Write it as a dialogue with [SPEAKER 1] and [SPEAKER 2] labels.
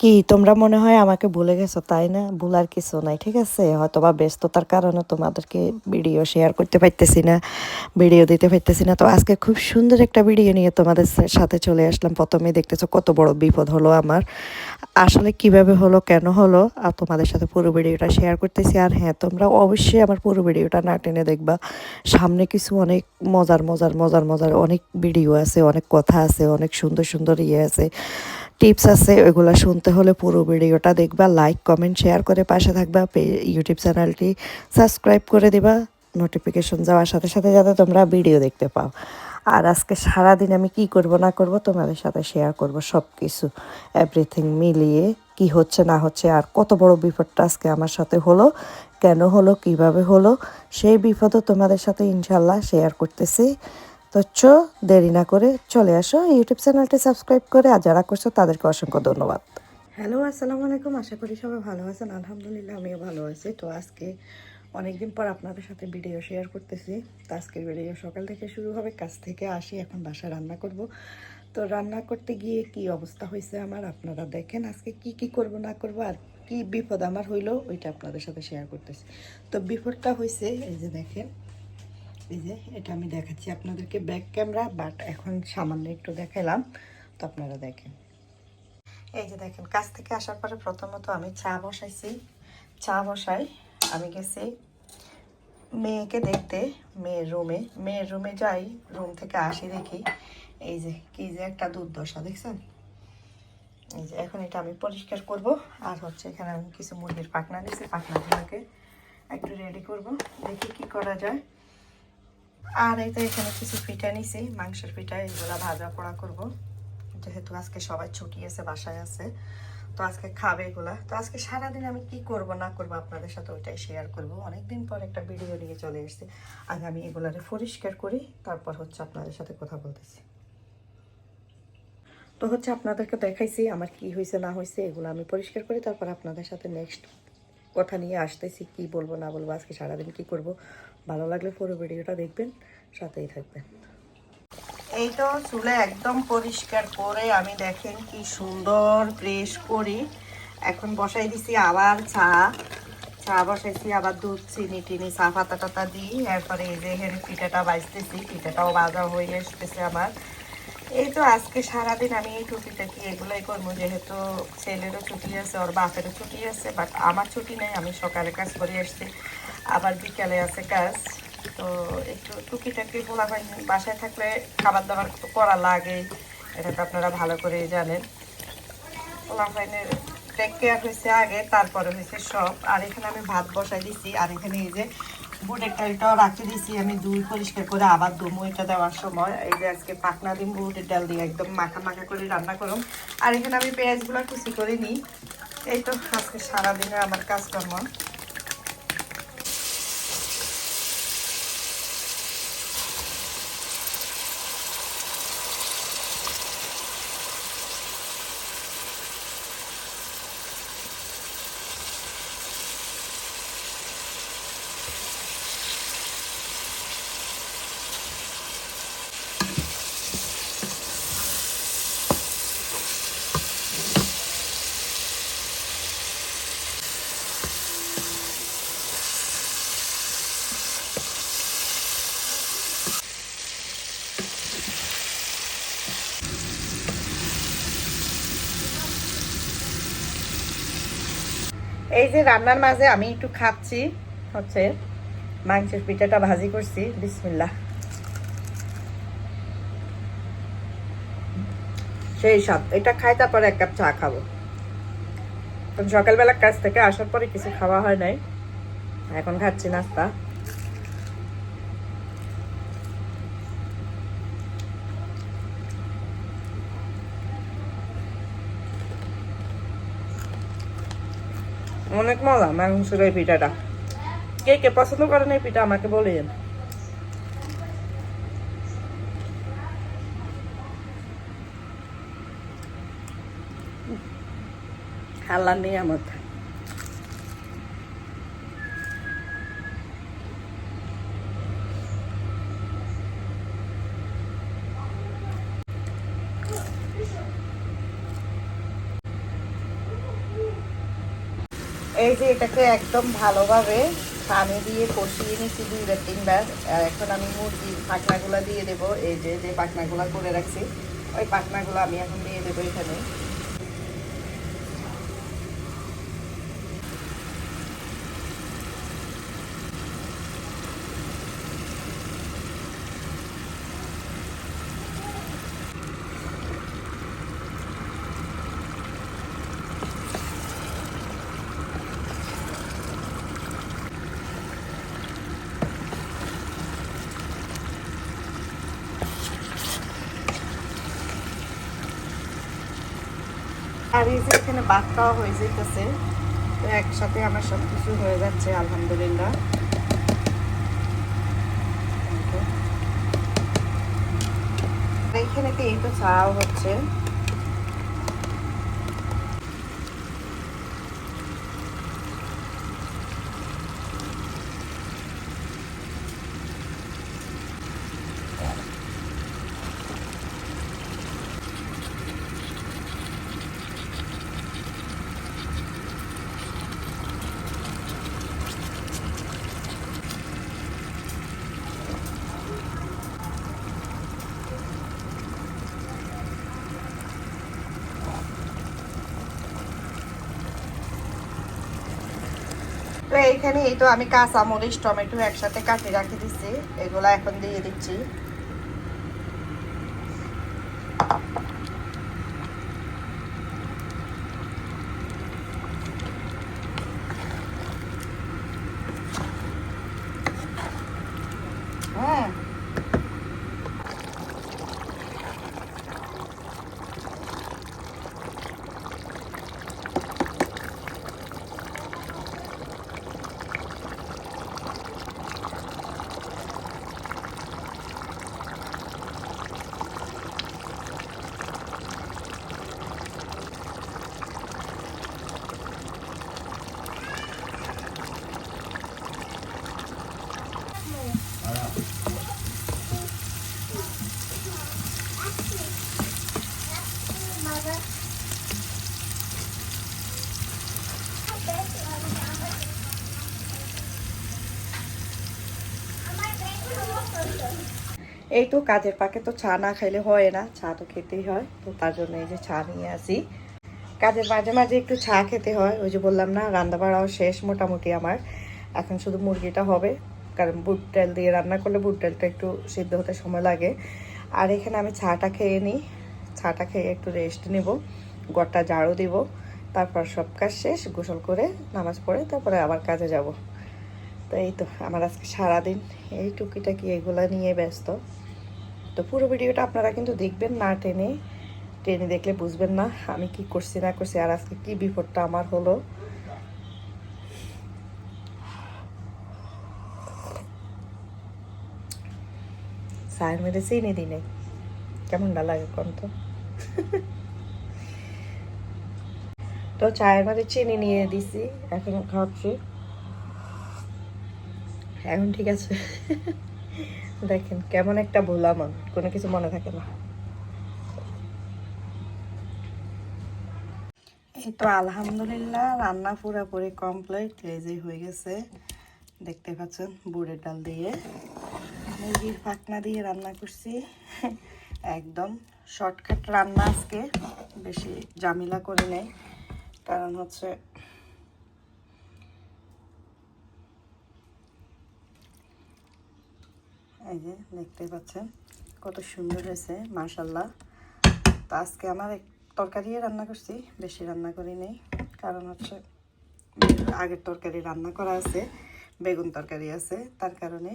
[SPEAKER 1] কি তোমরা মনে হয় আমাকে ভুলে গেছো? তাই না? ভুলার কিছু নাই, ঠিক আছে? হয়তো বা ব্যস্ততার কারণে তোমাদেরকে ভিডিও শেয়ার করতে পারতেছি না, ভিডিও দিতে পারতেছি না। তো আজকে খুব সুন্দর একটা ভিডিও নিয়ে তোমাদের সাথে চলে আসলাম। প্রথমে দেখতেছো কত বড় বিপদ হলো আমার। আসলে কীভাবে হলো, কেন হলো, আর তোমাদের সাথে পুরো ভিডিওটা শেয়ার করতেছি। আর হ্যাঁ তোমরা অবশ্যই আমার পুরো ভিডিওটা না টেনে দেখবা। সামনে কিছু অনেক মজার মজার মজার মজার অনেক ভিডিও আছে, অনেক কথা আছে, অনেক সুন্দর সুন্দর ইয়ে আছে। টিপস আছে, ওইগুলো শুনতে হলে পুরো ভিডিওটা দেখবা লাইক কমেন্ট শেয়ার করে পাশে থাকবা ইউটিউব চ্যানেলটি সাবস্ক্রাইব করে দিবা নোটিফিকেশন যাওয়ার সাথে সাথে যাতে তোমরা ভিডিও দেখতে পাও। আর আজকে সারাদিন আমি কি করব না করব তোমাদের সাথে শেয়ার করব সব কিছু এভরিথিং মিলিয়ে, কি হচ্ছে না হচ্ছে, আর কত বড় বিপদটা আজকে আমার সাথে হলো, কেন হলো, কীভাবে হলো, সেই বিপদও তোমাদের সাথে ইনশাল্লাহ শেয়ার করতেছি। তো চ, দেরি না করে চলে আসো ইউটিউব চ্যানেলটি সাবস্ক্রাইব করে, আর যারা করছ তাদেরকে অসংখ্য ধন্যবাদ। হ্যালো, আসসালামু আলাইকুম, আশা করি সবাই ভালো আছেন। আলহামদুলিল্লাহ, আমিও ভালো আছি। তো আজকে অনেকদিন পর আপনাদের সাথে ভিডিও শেয়ার করতেছি। তো আজকের ভিডিও সকাল থেকে শুরু হবে, কাজ থেকে আসি, এখন বাসায় রান্না করব। তো রান্না করতে গিয়ে কি অবস্থা হয়েছে আমার, আপনারা দেখেন আজকে কি কি করব, না করব, আর কি বিপদ আমার হইল, ওইটা আপনাদের সাথে শেয়ার করতেছি। তো বিপদটা হয়েছে এই যে দেখেন এই যে, এটা আমি দেখাচ্ছি আপনাদেরকে ব্যাক ক্যামেরা বাট এখন সামান্য একটু দেখালাম। তো আপনারা দেখেন। এই যে দেখেন, কাজ থেকে আসার পরে প্রথমত আমি চা বসাইছি। চা বসাই, আমি গেছি মেয়েকে দেখতে, মেয়ের রুমে মেয়ের রুমে যাই রুম থেকে আসি দেখি। এই যে, কি যে একটা দুর্দশা, দেখছেন? এই যে, এখন এটা আমি পরিষ্কার করব। আর হচ্ছে এখানে আমি কিছু মুরগির পাখনা দিয়েছি, পাখনাগুলোকে একটু রেডি করব। দেখি কি করা যায়। আর এই তো এখানে কিছু পিঠা নিছি, মাংসের পিঠা, এগুলো ভাজা পোড়া করব। যেহেতু আজকে সবাই ছুটি আছে, বাসায় আছে, তো আজকে খাবে এগুলা। তো আজকে সারাদিন আমি কি করব, না করব আপনাদের সাথে ওইটাই শেয়ার করব। অনেকদিন পর একটা ভিডিও নিয়ে চলে এসেছি। আগে আমি এগুলারে পরিষ্কার করি, তারপর হচ্ছে আপনাদের সাথে কথা বলতেছি। তো হচ্ছে আপনাদেরকে দেখাইছি, আমার কি হয়েছে না হয়েছে এগুলো আমি পরিষ্কার করি, তারপর আপনাদের সাথে নেক্সট কথা নিয়ে আসতেছি, কি বলব, না বলব, আজকে সারাদিন কি করব। ভালো লাগলে পুরো ভিডিওটা দেখবেন, সাথেই থাকবেন। এই তো চুলে একদম পরিষ্কার করে আমি দেখেন কি সুন্দর প্রেস করি। এখন বসাই দিছি আবার চা। চা বসাইছি, আবার দুধ, চিনি টিনি, চা পাতা টাতা দিই। এরপরে এই যে এখানে পিঠাটা বাজতেছি, পিঠাটাও বাজা হয়ে আসতেছে আমার। এই তো আজকে সারাদিন আমি এই টুকিটাকি এগুলোই করব? যেহেতু ছেলেরও ছুটি আছে, ওর বাপেরও ছুটি আছে বাট আমার ছুটি নেই, আমি সকালে কাজ করে আসছি। আবার বিকালে আছে কাজ, তো একটু টুকিটাকি বলা হয় বাসায় থাকলে খাবার দাবার করা লাগে এটা তো আপনারা ভালো করেই জানেন। পোলাপাইনের টেক কেয়ার হয়েছে আগে, তারপরে হয়েছে সব। আর এখানে আমি ভাত বসাই দিছি, আর এখানে এই যে বুটের ডালটাও রাখতে দিছি আমি দুই পরিষ্কার করে আবার দমু এটা দেওয়ার সময়। এই যে আজকে পাকনা দিন বুটের ডাল দিয়ে একদম মাখা মাখা করে রান্না করুন আর এখানে আমি পেঁয়াজগুলো কুচি করে নিই। এই তো আজকে সারাদিনের আমার কাজকর্ম। এই যে রান্নার মাঝে আমি একটু খাচ্ছি, হচ্ছে মাংসের পিঠাটা ভাজি করছি বিসমিল্লা সেই সব এটা খাই তারপরে এক কাপ চা খাব। সকালবেলা কাজ থেকে আসার পরে কিছু খাওয়া হয় নাই, এখন খাচ্ছি নাস্তা। অনেক মজা মাংসের এই পিঠাটা। কে কে পছন্দ করেন এই পিঠা, আমাকে বলেন আল্লাহ নিয়ামত এই যে এটাকে একদম ভালোভাবে পানি দিয়ে কষিয়ে নিচ্ছি দুইবার তিনবার। এখন আমি মুরগির পাখনাগুলো দিয়ে দেবো। এই যে যে পাখনাগুলো করে রাখছি, ওই পাখনাগুলো আমি এখন দিয়ে দেবো এখানে। আর এই যে এখানে ভাত খাওয়া হয়ে যেতেছে তো একসাথে আমার সব কিছু হয়ে যাচ্ছে, আলহামদুলিল্লাহ। এইখানে তো এই তো চাও হচ্ছে? তো এইখানে এই তো আমি কাঁচা মরিচ, টমেটো একসাথে কাটি, রাখি দিচ্ছি এগুলা এখন দিয়ে দিচ্ছি হ্যাঁ এই তো কাজের পাকে তো চা না খাইলে হয় না, চা তো খেতেই হয়, তো তার জন্য এই যে চা নিয়ে আসি। কাজের মাঝে মাঝে একটু চা খেতে হয়, ওই যে বললাম না, রান্না বাড়াও শেষ মোটামুটি আমার, এখন শুধু মুরগিটা হবে। কারণ বুট ডাল দিয়ে রান্না করলে বুট ডালটা একটু সিদ্ধ হতে সময় লাগে। আর এখানে আমি ছাটা খেয়ে নিই। ছাটা খেয়ে একটু রেস্ট নেব। গড়টা ঝাড়ু দিব। তারপর সব কাজ শেষ, গোসল করে নামাজ পড়ে তারপরে আবার কাজে যাব। তো এই তো আমার আজকে সারাদিন। এই টুকিটাকি এগুলা নিয়ে ব্যস্ত। তো পুরো ভিডিওটা আপনারা কিন্তু দেখবেন না টেনে। টেনে দেখলে বুঝবেন না আমি কি করছি, না করছি, আর আজকে কি বিপদটা আমার হলো। চায়ের মধ্যে চিনি দিনে কেমনটা লাগে কোন তো তো চায়ের মধ্যে চিনি নিয়ে দিছি, এখন খাওয়াচ্ছি এখন ঠিক আছে। দেখেন, কেমন একটা ভোলা মন, কোনো কিছু মনে থাকে না। এই তো আলহামদুলিল্লাহ, রান্না পুরোপুরি কমপ্লিট লেজি হয়ে গেছে। দেখতে পাচ্ছেন, বুড়ের ডাল দিয়ে। মুরগির পাকনা দিয়ে রান্না করছি। একদম শর্টকাট রান্না আজকে, বেশি জামিলা করে নেই। কারণ হচ্ছে এই যে দেখতে পাচ্ছেন, কত সুন্দর হয়েছে মাশাল্লাহ তো আজকে আমার তরকারি রান্না করছি, বেশি রান্না করি নেই। কারণ হচ্ছে আগের তরকারি রান্না করা আছে, বেগুন তরকারি আছে, তার কারণে